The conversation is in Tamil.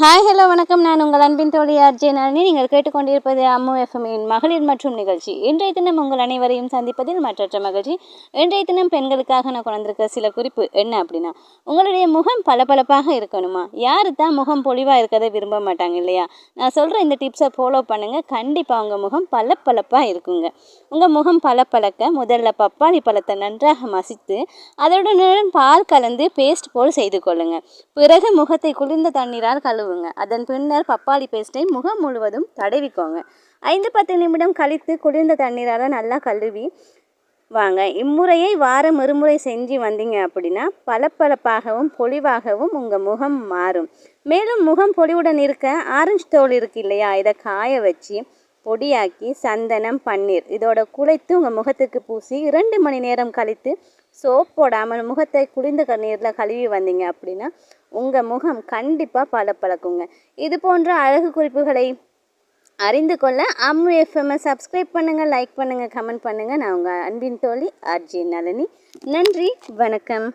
ஹாய் ஹலோ வணக்கம். நான் உங்கள் அன்பின் தோழி ஆர்ஜே நளினி. நீங்கள் கேட்டுக்கொண்டிருப்பது அம்மு எஃப்எம்இன் மகளிர் மற்றும் நிகழ்ச்சி. இன்றைய தினம் உங்கள் அனைவரையும் சந்திப்பதில் மற்றற்ற மகிழ்ச்சி. இன்றைய தினம் பெண்களுக்காக நான் கொண்டிருக்க சில குறிப்பு என்ன அப்படின்னா உங்களுடைய முகம் பளபளப்பாக இருக்கணுமா? யாரு தான் முகம் பொலிவாக இருக்கதை விரும்ப மாட்டாங்க இல்லையா? நான் சொல்கிற இந்த டிப்ஸை ஃபாலோ பண்ணுங்கள் கண்டிப்பாக உங்கள் முகம் பளபளப்பாக இருக்குங்க. உங்கள் முகம் பளபளக்க முதல்ல பப்பாளி பழத்தை நன்றாக மசித்து அதனுடன் பால் கலந்து பேஸ்ட் போல் செய்து கொள்ளுங்கள் பிறகு முகத்தை குளிர்ந்த தண்ணீரால் கழுவுங்க அதன் பின்னர் பப்பாளி பேஸ்ட்டை முகம் முழுவதும் தடவிக்கோங்க. ஐந்து பத்து நிமிடம் கழித்து குளிர்ந்த தண்ணீரால் நல்லா கழுவி வாங்க. இம்முறையை வாரம் இருமுறை செஞ்சு வந்தீங்க அப்படின்னா பளபளப்பாகவும் பொலிவாகவும் உங்கள் முகம் மாறும். மேலும் முகம் பொலிவுடன் இருக்க ஆரஞ்சு தோல் இருக்கு இல்லையா? இதை காய வச்சு பொடியாக்கி சந்தனம் பன்னீர். இதோட குழைத்து உங்கள் முகத்துக்கு பூசி இரண்டு மணி நேரம் கழித்து சோப் போடாமல் முகத்தை குளிர்ந்த நீரில் கழுவி வந்தீங்க அப்படின்னா உங்கள் முகம் கண்டிப்பாக பளபளக்குங்க இது போன்ற அழகு குறிப்புகளை அறிந்து கொள்ள Ammu F M I subscribe பண்ணுங்கள் லைக் பண்ணுங்கள் கமெண்ட் பண்ணுங்கள் நான் உங்கள் அன்பின் தோழி ஆர்ஜி நளினி. நன்றி வணக்கம்.